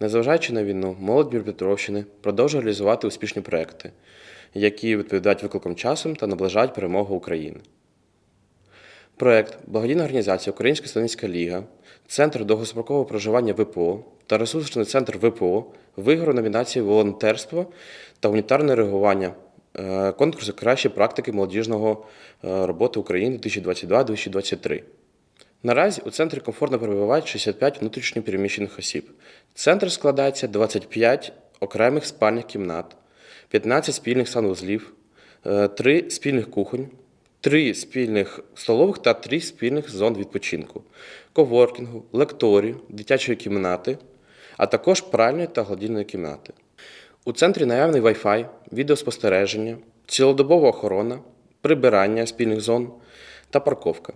Незважаючи на війну, молодь Дніпропетровщини продовжує реалізувати успішні проекти, які відповідають викликам часом та наближають перемогу України. Проект благодійна організація Українська студентська ліга, Центр довгострокового проживання ВПО та ресурсний центр ВПО виграв номінації волонтерство та гуманітарне реагування е, конкурсу Кращі практики молодіжного е, роботи України 2022-2023. Наразі у центрі комфортно перебувають 65 внутрішньо переміщених осіб. Центр складається 25 окремих спальних кімнат, 15 спільних санвузлів, 3 спільних кухонь, 3 спільних столових та 3 спільних зон відпочинку, коворкінгу, лекторію, дитячої кімнати, а також пральної та гладільної кімнати. У центрі наявний Wi-Fi, відеоспостереження, цілодобова охорона, прибирання спільних зон та парковка.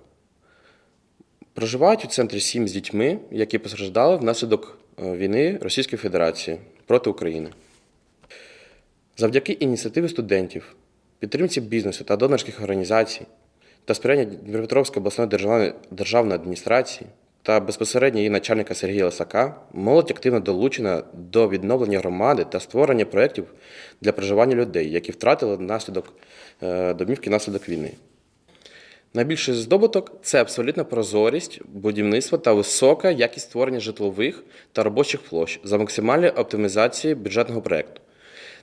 Проживають у центрі сім з дітьми, які постраждали внаслідок е, війни Російської Федерації проти України. Завдяки ініціативі студентів, підтримці бізнесу та донорських організацій та сприяння Дніпропетровської обласної державної, адміністрації та безпосередньо її начальника Сергія Лисака, молодь активно долучена до відновлення громади та створення проєктів для проживання людей, які втратили наслідок е, домівки наслідок війни. Найбільший здобуток це абсолютна прозорість будівництва та висока якість створення житлових та робочих площ за максимальною оптимізацією бюджетного проєкту.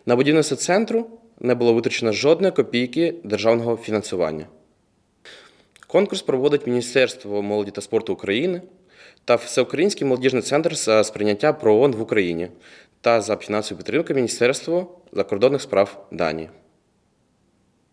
На будівництво центру не було витрачено жодної копійки державного фінансування. Конкурс проводить Міністерство молоді та спорту України та Всеукраїнський молодіжний центр з сприйняття ПРООН в Україні та за фінансовою підтримкою Міністерства закордонних справ Данії.